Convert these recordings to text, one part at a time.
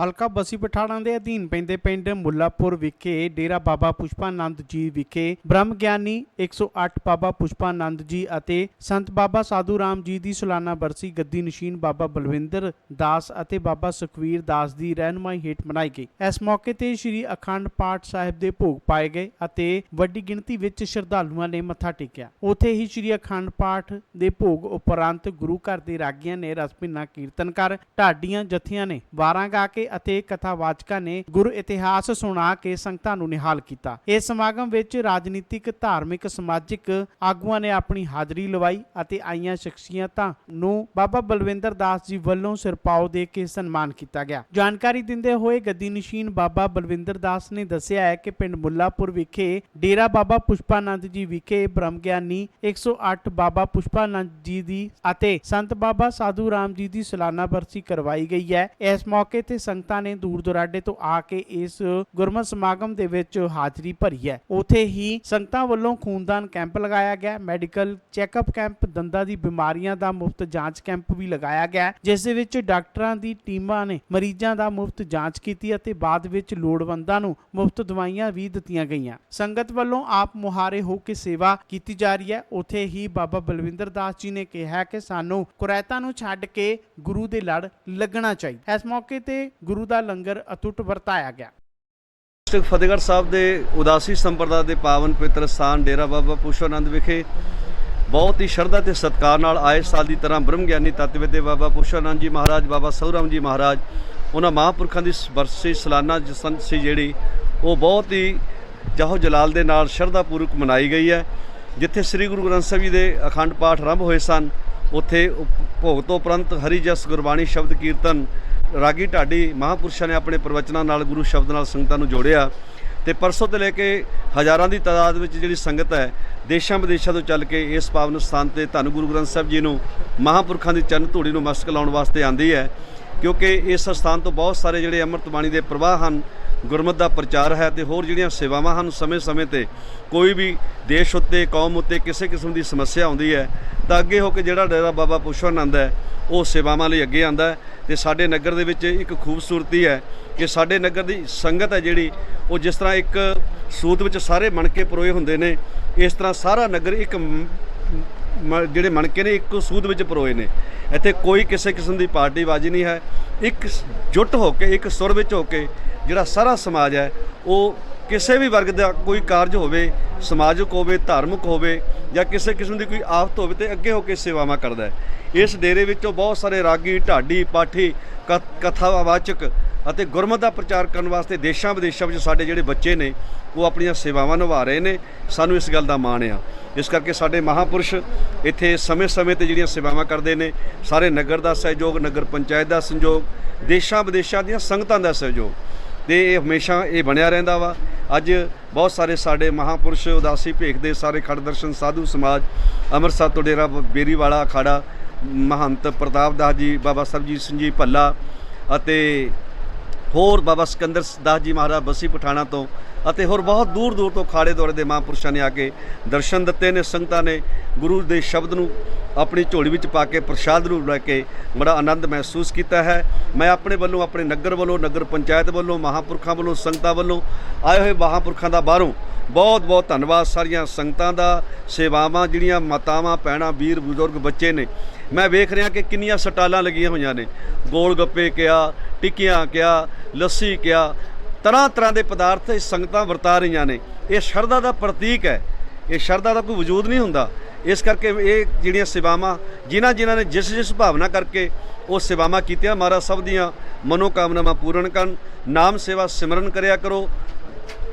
ਹਲਕਾ ਬਸੀ ਪਠਾਣਾਂ ਦੇ ਅਧੀਨ ਪੈਂਦੇ ਪਿੰਡ ਮੁੱਲਾਪੁਰ ਵਿਖੇ ਡੇਰਾ ਬਾਬਾ ਪੁਸ਼ਪਾਨੰਦ ਜੀ ਵਿਖੇ ਬ੍ਰਹਮ ਗਿਆਨੀ 108 ਬਾਬਾ ਪੁਸ਼ਪਾਨੰਦ ਜੀ ਅਤੇ ਸੰਤ ਬਾਬਾ ਸਾਧੂ ਰਾਮ ਜੀ ਦੀ ਸਾਲਾਨਾ ਬਰਸੀ ਗੱਦੀ ਨਸ਼ੀਨ ਬਾਬਾ ਬਲਵਿੰਦਰ ਦਾਸ ਅਤੇ ਬਾਬਾ ਸੁਖਵੀਰ ਦਾਸ ਦੀ ਰਹਿਨਮਾਈ ਹੇਠ ਮਨਾਈ ਗਈ। ਇਸ ਮੌਕੇ ਤੇ ਸ੍ਰੀ ਅਖੰਡ ਪਾਠ ਸਾਹਿਬ ਦੇ ਭੋਗ ਪਾਏ ਗਏ ਅਤੇ ਵੱਡੀ ਗਿਣਤੀ ਵਿੱਚ ਸ਼ਰਧਾਲੂਆਂ ਨੇ ਮੱਥਾ ਟੇਕਿਆ। ਉੱਥੇ ਹੀ ਸ੍ਰੀ ਅਖੰਡ ਪਾਠ ਦੇ ਭੋਗ ਉਪਰੰਤ ਗੁਰੂ ਘਰ ਦੇ ਰਾਗੀਆਂ ਨੇ ਰਸਪਿੰਨਾ ਕੀਰਤਨ ਕਰ ਢਾਡੀਆਂ ਜਥੀਆਂ ਨੇ ਵਾਰਾਂ ਗਾ ਕੇ ਅਤੇ ਕਥਾਵਾਚਕਾਂ ਨੇ ਗੁਰੂ ਇਤਿਹਾਸ ਸੁਣਾ ਕੇ ਸੰਗਤਾਂ ਨੂੰ ਨਿਹਾਲ ਕੀਤਾ। ਇਸ ਸਮਾਗਮ ਵਿੱਚ ਰਾਜਨੀਤਿਕ, ਧਾਰਮਿਕ, ਸਮਾਜਿਕ ਆਗੂਆਂ ਨੇ ਆਪਣੀ ਹਾਜ਼ਰੀ ਲਵਾਈ ਅਤੇ ਆਈਆਂ ਸ਼ਖਸੀਅਤਾਂ ਨੂੰ ਬਾਬਾ ਬਲਵਿੰਦਰ ਦਾਸ ਜੀ ਵੱਲੋਂ ਸਿਰਪਾਓ ਦੇ ਕੇ ਸਨਮਾਨ ਕੀਤਾ ਗਿਆ। ਜਾਣਕਾਰੀ ਦਿੰਦੇ ਹੋਏ ਗੱਦੀ ਨਸ਼ੀਨ ਬਾਬਾ ਬਲਵਿੰਦਰ ਦਾਸ ਨੇ ਦੱਸਿਆ ਹੈ ਕਿ ਪਿੰਡ ਮੁੱਲਾਪੁਰ ਵਿਖੇ ਡੇਰਾ ਬਾਬਾ ਪੁਸ਼ਪਾਨੰਦ ਜੀ ਵਿਖੇ ਬ੍ਰਹਮ ਗਿਆਨੀ 108 ਬਾਬਾ ਪੁਸ਼ਪਾਨੰਦ ਜੀ ਦੀ ਅਤੇ ਸੰਤ ਬਾਬਾ ਸਾਧੂ ਰਾਮ ਜੀ ਦੀ ਸਾਲਾਨਾ ਬਰਸੀ ਕਰਵਾਈ ਗਈ ਹੈ। ਇਸ ਮੌਕੇ ਤੇ ਸੰਗਤਾਂ ਨੇ ਦੂਰ ਦੁਰਾਡੇ ਤੋਂ ਆ ਕੇ ਇਸ ਗੁਰਮਤਿ ਸਮਾਗਮ ਦੇ ਵਿੱਚ ਹਾਜ਼ਰੀ ਭਰੀ ਹੈ। ਉਥੇ ਹੀ ਸੰਗਤਾਂ ਵੱਲੋਂ ਖੂਨਦਾਨ ਕੈਂਪ ਲਗਾਇਆ ਗਿਆ। ਮੈਡੀਕਲ ਚੈੱਕਅਪ ਕੈਂਪ, ਦੰਦਾਂ ਦੀ ਬਿਮਾਰੀਆਂ ਦਾ ਮੁਫਤ ਜਾਂਚ ਕੈਂਪ ਵੀ ਲਗਾਇਆ ਗਿਆ। ਜਿਸ ਦੇ ਵਿੱਚ ਡਾਕਟਰਾਂ ਦੀ ਟੀਮਾਂ ਨੇ ਮਰੀਜ਼ਾਂ ਦਾ ਮੁਫਤ ਜਾਂਚ ਕੀਤੀ ਅਤੇ ਬਾਅਦ ਵਿੱਚ ਲੋੜਵੰਦਾਂ ਨੂੰ ਮੁਫਤ ਦਵਾਈਆਂ ਵੀ ਦਿੱਤੀਆਂ ਗਈਆਂ। ਸੰਗਤ ਵੱਲੋਂ ਆਪ ਮੁਹਾਰੇ ਹੋ ਕੇ ਸੇਵਾ ਕੀਤੀ ਜਾ ਰਹੀ ਹੈ। ਉਥੇ ਹੀ ਬਾਬਾ ਬਲਵਿੰਦਰ ਦਾਸ ਜੀ ਨੇ ਕਿਹਾ ਕਿ ਸਾਨੂੰ ਕੁਰੈਤਾਂ ਨੂੰ ਛੱਡ ਕੇ ਗੁਰੂ ਦੇ ਲੜ ਲੱਗਣਾ ਚਾਹੀਦਾ। ਇਸ ਮੌਕੇ ਤੇ ਗੁਰੂ ਦਾ ਲੰਗਰ ਅਟੁੱਟ ਵਰਤਾਇਆ ਗਿਆ। ਡਿਸਟ੍ਰਿਕਟ ਫਤਿਹਗੜ੍ਹ ਸਾਹਿਬ ਦੇ ਉਦਾਸੀ ਸੰਪਰਦਾ ਦੇ ਪਾਵਨ ਪਵਿੱਤਰ ਸਥਾਨ ਡੇਰਾ ਬਾਬਾ ਪੁਸ਼ਪਾਨੰਦ ਵਿਖੇ ਬਹੁਤ ਹੀ ਸ਼ਰਧਾ ਤੇ ਸਤਿਕਾਰ ਨਾਲ ਆਏ ਸਾਲ ਦੀ ਤਰ੍ਹਾਂ ਬ੍ਰਹਮ ਗਿਆਨੀ ਤਤਵਿਦੇ ਬਾਬਾ ਪੁਸ਼ਪਾਨੰਦ ਜੀ ਮਹਾਰਾਜ, ਬਾਬਾ ਸਹੁਰਾਮ ਜੀ ਮਹਾਰਾਜ, ਉਹਨਾਂ ਮਹਾਂਪੁਰਖਾਂ ਦੀ ਬਰਸੀ ਸਾਲਾਨਾ ਜਸੰਤ ਸੀ ਜਿਹੜੀ, ਉਹ ਬਹੁਤ ਹੀ ਜਾਹੋ ਜਲਾਲ ਦੇ ਨਾਲ ਸ਼ਰਧਾ ਪੂਰਵਕ ਮਨਾਈ ਗਈ ਹੈ। ਜਿੱਥੇ ਸ੍ਰੀ ਗੁਰੂ ਗ੍ਰੰਥ ਸਾਹਿਬ ਜੀ ਦੇ ਅਖੰਡ ਪਾਠ ਆਰੰਭ ਹੋਏ ਸਨ, ਉੱਥੇ ਭੋਗ ਤੋਂ ਉਪਰੰਤ ਹਰੀ ਜਸ ਗੁਰਬਾਣੀ ਸ਼ਬਦ ਕੀਰਤਨ ਰਾਗੀ ਢਾਡੀ ਮਹਾਂਪੁਰਸ਼ਾਂ ਨੇ ਆਪਣੇ ਪ੍ਰਵਚਨਾਂ ਨਾਲ, ਗੁਰੂ ਸ਼ਬਦ ਨਾਲ, ਸੰਗਤਾਂ ਨੂੰ ਜੋੜਿਆ ਤੇ ਪਰਸੋਂ ਤੋਂ ਲੈ ਕੇ ਹਜ਼ਾਰਾਂ ਦੀ ਤਾਦਾਦ ਵਿੱਚ ਜਿਹੜੀ ਸੰਗਤ ਹੈ, ਦੇਸ਼ਾਂ ਵਿਦੇਸ਼ਾਂ ਤੋਂ ਚੱਲ ਕੇ ਇਸ ਪਾਵਨ ਸਥਾਨ ਤੇ ਧੰਨ ਗੁਰੂ ਗ੍ਰੰਥ ਸਾਹਿਬ ਜੀ ਨੂੰ, ਮਹਾਂਪੁਰਖਾਂ ਦੀ ਚਰਨ ਧੂੜੀ ਨੂੰ ਮਸਤਕ ਲਾਉਣ ਵਾਸਤੇ ਆਂਦੀ ਹੈ, ਕਿਉਂਕਿ ਇਸ ਸਥਾਨ ਤੋਂ ਬਹੁਤ ਸਾਰੇ ਜਿਹੜੇ ਅੰਮ੍ਰਿਤ ਬਾਣੀ ਦੇ ਪ੍ਰਵਾਹ ਹਨ ਗੁਰਮਤ ਦਾ ਪ੍ਰਚਾਰ ਹੈ ਤੇ ਹੋਰ ਜਿਹੜੀਆਂ ਸੇਵਾਵਾਂ ਹਨ, ਸਮੇਂ-ਸਮੇਂ ਤੇ ਕੋਈ ਵੀ ਦੇਸ਼ ਉੱਤੇ, ਕੌਮ ਉੱਤੇ ਕਿਸੇ ਕਿਸਮ ਦੀ ਸਮੱਸਿਆ ਆਉਂਦੀ ਹੈ, ਤਾਂ ਅੱਗੇ ਹੋ ਕੇ ਜਿਹੜਾ ਡੇਰਾ ਬਾਬਾ ਪੁਸ਼ਪਾਨੰਦ ਹੈ, ਉਹ ਸੇਵਾਵਾਂ ਲਈ ਅੱਗੇ ਆਂਦਾ ਹੈ ਤੇ ਸਾਡੇ ਨਗਰ ਦੇ ਵਿੱਚ ਇੱਕ ਖੂਬਸੂਰਤੀ ਹੈ ਕਿ ਸਾਡੇ ਨਗਰ ਦੀ ਸੰਗਤ ਹੈ ਜਿਹੜੀ, ਉਹ ਜਿਸ ਤਰ੍ਹਾਂ ਇੱਕ ਸੂਤ ਵਿੱਚ ਸਾਰੇ ਮਣਕੇ ਪਰੋਏ ਹੁੰਦੇ ਨੇ, ਇਸ ਤਰ੍ਹਾਂ ਸਾਰਾ ਨਗਰ ਇੱਕ ਮ- ਜਿਹੜੇ ਮਣਕੇ ਨੇ, ਇੱਕੋ ਸੂਦ ਵਿੱਚ ਪਰੋਏ ਨੇ। ਇੱਥੇ ਕੋਈ ਕਿਸੇ ਕਿਸਮ ਦੀ ਪਾਰਟੀਬਾਜ਼ੀ ਨਹੀਂ ਹੈ, ਇੱਕ ਜੁੱਟ ਹੋ ਕੇ, ਇੱਕ ਸੁਰ ਵਿੱਚ ਹੋ ਕੇ ਜਿਹੜਾ ਸਾਰਾ ਸਮਾਜ ਹੈ, ਉਹ ਕਿਸੇ ਵੀ ਵਰਗ ਦਾ ਕੋਈ ਕਾਰਜ ਹੋਵੇ, ਸਮਾਜਿਕ ਹੋਵੇ, ਧਾਰਮਿਕ ਹੋਵੇ ਜਾਂ ਕਿਸੇ ਕਿਸਮ ਦੀ ਕੋਈ ਆਫਤ ਹੋਵੇ ਤੇ ਅੱਗੇ ਹੋ ਕੇ ਸੇਵਾਵਾਂ ਕਰਦਾ ਹੈ। ਇਸ ਡੇਰੇ ਵਿੱਚੋਂ ਬਹੁਤ ਸਾਰੇ ਰਾਗੀ, ਢਾਡੀ, ਪਾਠੀ ਕ- ਕਥਾਵਾਚਕ ਅਤੇ ਗੁਰਮਤ ਦਾ ਪ੍ਰਚਾਰ ਕਰਨ ਵਾਸਤੇ ਦੇਸ਼ਾਂ ਵਿਦੇਸ਼ਾਂ ਵਿੱਚ ਸਾਡੇ ਜਿਹੜੇ ਬੱਚੇ ਨੇ, ਉਹ ਆਪਣੀਆਂ ਸੇਵਾਵਾਂ ਨਿਭਾ ਰਹੇ ਨੇ। ਸਾਨੂੰ ਇਸ ਗੱਲ ਦਾ ਮਾਣ ਆ। ਇਸ ਕਰਕੇ ਸਾਡੇ ਮਹਾਪੁਰਸ਼ ਇੱਥੇ ਸਮੇਂ-ਸਮੇਂ ਤੇ ਜਿਹੜੀਆਂ ਸੇਵਾਵਾਂ ਕਰਦੇ ਨੇ, ਸਾਰੇ ਨਗਰ ਦਾ ਸਹਿਯੋਗ, ਨਗਰ ਪੰਚਾਇਤ ਦਾ ਸੰਯੋਗ ਦੇਸ਼ਾਂ ਵਿਦੇਸ਼ਾਂ ਦੀਆਂ ਸੰਗਤਾਂ ਦਾ ਸਹਿਯੋਗ। ਤੇ ਇਹ ਹਮੇਸ਼ਾ ਇਹ ਬਣਿਆ ਰਹਿੰਦਾ ਵਾ। ਅੱਜ ਬਹੁਤ ਸਾਰੇ ਸਾਡੇ ਮਹਾਪੁਰਸ਼ ਉਦਾਸੀ ਭੇਖ ਦੇ ਸਾਰੇ ਖੜ ਦਰਸ਼ਨ ਸਾਧੂ ਸਮਾਜ, ਅੰਮ੍ਰਿਤਸਰ ਤੋਂ ਡੇਰਾ ਬੇਰੀ ਵਾਲਾ ਅਖਾੜਾ, ਮਹੰਤ ਪ੍ਰਤਾਪ ਦਾਸ ਜੀ, ਬਾਬਾ ਸਰਬਜੀਤ ਸਿੰਘ ਜੀ ਭੱਲਾ ਅਤੇ ਹੋਰ ਬਾਬਾ ਸਿਕੰਦਰ ਦਾਸ ਜੀ ਮਹਾਰਾਜ ਬਸੀ ਪਠਾਣਾ ਤੋਂ ਅਤੇ ਹੋਰ ਬਹੁਤ ਦੂਰ ਦੂਰ ਤੋਂ ਖਾੜੇ ਦੌਰੇ ਦੇ ਮਹਾਂਪੁਰਸ਼ਾਂ ਨੇ ਆ ਕੇ ਦਰਸ਼ਨ ਦਿੱਤੇ ਨੇ, ਸੰਗਤਾਂ ਨੇ ਗੁਰੂ ਦੇ ਸ਼ਬਦ ਨੂੰ ਆਪਣੀ ਝੋਲੀ ਵਿੱਚ ਪਾ ਕੇ ਪ੍ਰਸ਼ਾਦ ਰੂਪ ਲੈ ਕੇ ਬੜਾ ਆਨੰਦ ਮਹਿਸੂਸ ਕੀਤਾ ਹੈ। ਮੈਂ ਆਪਣੇ ਵੱਲੋਂ, ਆਪਣੇ ਨਗਰ ਵੱਲੋਂ, ਨਗਰ ਪੰਚਾਇਤ ਵੱਲੋਂ, ਮਹਾਂਪੁਰਖਾਂ ਵੱਲੋਂ, ਸੰਗਤਾਂ ਵੱਲੋਂ ਆਏ ਹੋਏ ਮਹਾਂਪੁਰਖਾਂ ਦਾ ਬਾਹਰੋਂ ਬਹੁਤ ਬਹੁਤ ਧੰਨਵਾਦ ਸਾਰੀਆਂ ਸੰਗਤਾਂ ਦਾ, ਸੇਵਾਵਾਂ ਜਿਹੜੀਆਂ ਮਾਤਾਵਾਂ, ਭੈਣਾਂ, ਵੀਰ, ਬਜ਼ੁਰਗ, ਬੱਚੇ ਨੇ। ਮੈਂ ਵੇਖ ਰਿਹਾ ਕਿ ਕਿੰਨੀਆਂ ਸਟਾਲਾਂ ਲੱਗੀਆਂ ਹੋਈਆਂ ਨੇ। ਗੋਲ ਗੱਪੇ ਕਿਆ, ਟਿੱਕੀਆਂ ਕਿਆ, ਲੱਸੀ ਕਿਆ, ਤਰ੍ਹਾਂ ਤਰ੍ਹਾਂ ਦੇ ਪਦਾਰਥ ਇਹ ਸੰਗਤਾਂ ਵਰਤਾ ਰਹੀਆਂ ਨੇ। ਇਹ ਸ਼ਰਧਾ ਦਾ ਪ੍ਰਤੀਕ ਹੈ। ਇਹ ਸ਼ਰਧਾ ਦਾ ਕੋਈ ਵਜੂਦ ਨਹੀਂ ਹੁੰਦਾ। ਇਸ ਕਰਕੇ ਇਹ ਜਿਹੜੀਆਂ ਸੇਵਾਵਾਂ, ਜਿਨ੍ਹਾਂ ਜਿਨ੍ਹਾਂ ਨੇ ਜਿਸ ਜਿਸ ਭਾਵਨਾ ਕਰਕੇ ਉਹ ਸੇਵਾਵਾਂ ਕੀਤੀਆਂ, ਮਹਾਰਾਜ ਸਭ ਦੀਆਂ ਮਨੋਕਾਮਨਾਵਾਂ ਪੂਰਨ ਕਰਨ। ਨਾਮ ਸੇਵਾ ਸਿਮਰਨ ਕਰਿਆ ਕਰੋ।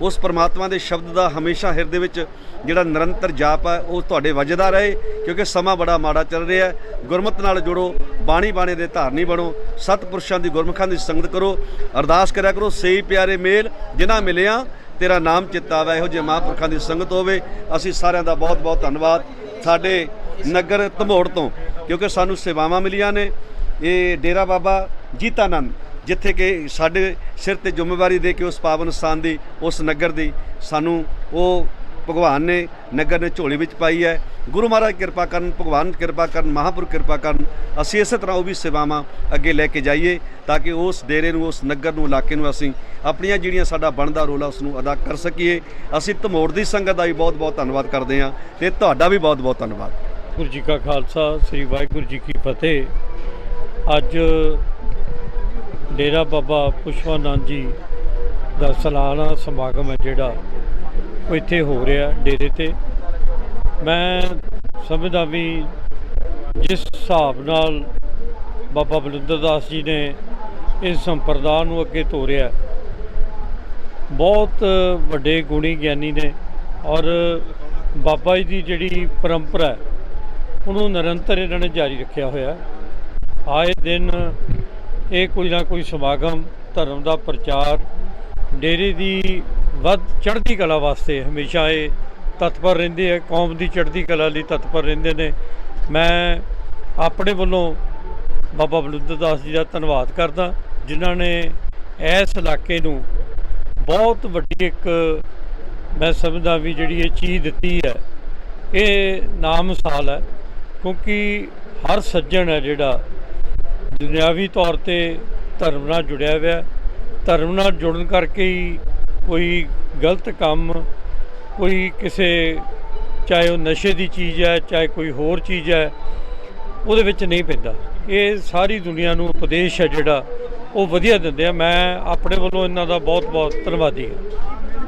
ਉਸ ਪਰਮਾਤਮਾ ਦੇ ਸ਼ਬਦ ਦਾ ਹਮੇਸ਼ਾ ਹਿਰਦੇ ਵਿੱਚ ਜਿਹੜਾ ਨਿਰੰਤਰ ਜਾਪ ਹੈ, ਉਹ ਤੁਹਾਡੇ ਵੱਜਦਾ ਰਹੇ, ਕਿਉਂਕਿ ਸਮਾਂ ਬੜਾ ਮਾੜਾ ਚੱਲ ਰਿਹਾ ਹੈ। ਗੁਰਮਤ ਨਾਲ ਜੁੜੋ, ਬਾਣੀ ਬਾਣੇ ਦੇ ਧਾਰਨੀ ਬਣੋ, ਸਤਪੁਰਸ਼ਾਂ ਦੀ ਗੁਰਮੁਖਾਂ ਦੀ ਸੰਗਤ ਕਰੋ, ਅਰਦਾਸ ਕਰਿਆ ਕਰੋ, ਸਹੀ ਪਿਆਰੇ ਮੇਲ, ਜਿਨ੍ਹਾਂ ਮਿਲਿਆ, ਤੇਰਾ ਨਾਮ ਚਿੱਤਾ ਵਾ ਇਹੋ ਜਿਹੇ ਮਹਾਂਪੁਰਖਾਂ ਦੀ ਸੰਗਤ ਹੋਵੇ। ਅਸੀਂ ਸਾਰਿਆਂ ਦਾ ਬਹੁਤ ਬਹੁਤ ਧੰਨਵਾਦ। ਸਾਡੇ ਨਗਰ ਧਮੋੜ ਤੋਂ, ਕਿਉਂਕਿ ਸਾਨੂੰ ਸੇਵਾਵਾਂ ਮਿਲੀਆਂ ਨੇ। ਇਹ ਡੇਰਾ ਬਾਬਾ ਜੀਤਾਨੰਦ ਜਿੱਥੇ ਕਿ ਸਾਡੇ ਸਿਰ ਤੇ ਜ਼ਿੰਮੇਵਾਰੀ ਦੇ ਕੇ ਉਸ ਪਾਵਨ ਸਥਾਨ ਦੀ, ਉਸ ਨਗਰ ਦੀ ਸਾਨੂੰ ਉਹ ਭਗਵਾਨ ਨੇ, ਨਗਰ ਨੇ ਝੋਲੀ ਵਿੱਚ ਪਾਈ ਹੈ। ਗੁਰੂ ਮਹਾਰਾਜ ਕਿਰਪਾ ਕਰਨ, ਭਗਵਾਨ ਕਿਰਪਾ ਕਰਨ, ਮਹਾਂਪੁਰਖ ਕਿਰਪਾ ਕਰਨ, ਅਸੀਂ ਇਸੇ ਤਰ੍ਹਾਂ ਉਹ ਵੀ ਸੇਵਾਵਾਂ ਅੱਗੇ ਲੈ ਕੇ ਜਾਈਏ ਤਾਂ ਕਿ ਉਸ ਡੇਰੇ ਨੂੰ, ਉਸ ਨਗਰ ਨੂੰ, ਇਲਾਕੇ ਨੂੰ ਅਸੀਂ ਆਪਣੀਆਂ ਜਿਹੜੀਆਂ ਸਾਡਾ ਬਣਦਾ ਰੋਲ ਆ ਉਸ ਨੂੰ ਅਦਾ ਕਰ ਸਕੀਏ। ਅਸੀਂ ਧਮੋੜ ਦੀ ਸੰਗਤ ਦਾ ਵੀ ਬਹੁਤ ਬਹੁਤ ਧੰਨਵਾਦ ਕਰਦੇ ਹਾਂ ਤੇ ਤੁਹਾਡਾ ਵੀ ਬਹੁਤ ਬਹੁਤ ਧੰਨਵਾਦ। ਗੁਰੂ ਜੀ ਕਾ ਖਾਲਸਾ, ਸ੍ਰੀ ਵਾਹਿਗੁਰੂ ਜੀ ਕੀ ਫਤਿਹ। ਅੱਜ ਡੇਰਾ ਬਾਬਾ ਪੁਸ਼ਪਾਨੰਦ ਜੀ ਦਾ ਸਾਲਾਨਾ ਸਮਾਗਮ ਹੈ ਜਿਹੜਾ ਉਹ ਇੱਥੇ ਹੋ ਰਿਹਾ ਡੇਰੇ ਤੇ। ਮੈਂ ਸਮਝਦਾ ਵੀ ਜਿਸ ਹਿਸਾਬ ਨਾਲ ਬਾਬਾ ਬਲਿੰਦਰ ਦਾਸ ਜੀ ਨੇ ਇਸ ਸੰਪਰਦਾ ਨੂੰ ਅੱਗੇ ਤੋਰਿਆ, ਬਹੁਤ ਵੱਡੇ ਗੁਣੀ ਗਿਆਨੀ ਨੇ ਔਰ ਬਾਬਾ ਜੀ ਦੀ ਜਿਹੜੀ ਪਰੰਪਰਾ ਉਹਨੂੰ ਨਿਰੰਤਰ ਇਹਨਾਂ ਨੇ ਜਾਰੀ ਰੱਖਿਆ ਹੋਇਆ। ਆਏ ਦਿਨ ਇਹ ਕੋਈ ਨਾ ਕੋਈ ਸਮਾਗਮ, ਧਰਮ ਦਾ ਪ੍ਰਚਾਰ, ਡੇਰੇ ਦੀ ਵੱਧ ਚੜ੍ਹਦੀ ਕਲਾ ਵਾਸਤੇ ਹਮੇਸ਼ਾ ਇਹ ਤਤਪਰ ਰਹਿੰਦੇ ਆ, ਕੌਮ ਦੀ ਚੜ੍ਹਦੀ ਕਲਾ ਲਈ ਤਤਪਰ ਰਹਿੰਦੇ ਨੇ। ਮੈਂ ਆਪਣੇ ਵੱਲੋਂ ਬਾਬਾ ਬਲੁੰਦਰ ਦਾਸ ਜੀ ਦਾ ਧੰਨਵਾਦ ਕਰਦਾ, ਜਿਨ੍ਹਾਂ ਨੇ ਇਸ ਇਲਾਕੇ ਨੂੰ ਬਹੁਤ ਵੱਡੀ ਇੱਕ ਮੈਂ ਸਮਝਦਾ ਵੀ ਜਿਹੜੀ ਇਹ ਚੀਜ਼ ਦਿੱਤੀ ਹੈ, ਇਹ ਨਾਮਿਸਾਲ ਹੈ, ਕਿਉਂਕਿ ਹਰ ਸੱਜਣ ਹੈ ਜਿਹੜਾ ਦੁਨਿਆਵੀ ਤੌਰ ਤੇ ਧਰਮ ਨਾਲ ਜੁੜਿਆ ਹੋਇਆ ਧਰਮ ਨਾਲ ਜੁੜਨ ਕਰਕੇ ਹੀ ਕੋਈ ਗਲਤ ਕੰਮ, ਕੋਈ ਕਿਸੇ, ਚਾਹੇ ਉਹ ਨਸ਼ੇ ਦੀ ਚੀਜ਼ ਹੈ, ਚਾਹੇ ਕੋਈ ਹੋਰ ਚੀਜ਼ ਹੈ, ਉਹਦੇ ਵਿੱਚ ਨਹੀਂ ਪੈਂਦਾ। ਇਹ ਸਾਰੀ ਦੁਨੀਆ ਨੂੰ ਉਪਦੇਸ਼ ਹੈ ਜਿਹੜਾ, ਉਹ ਵਧੀਆ ਦਿੰਦੇ ਆ। ਮੈਂ ਆਪਣੇ ਵੱਲੋਂ ਇਹਨਾਂ ਦਾ ਬਹੁਤ ਬਹੁਤ ਧੰਨਵਾਦੀ ਹਾਂ।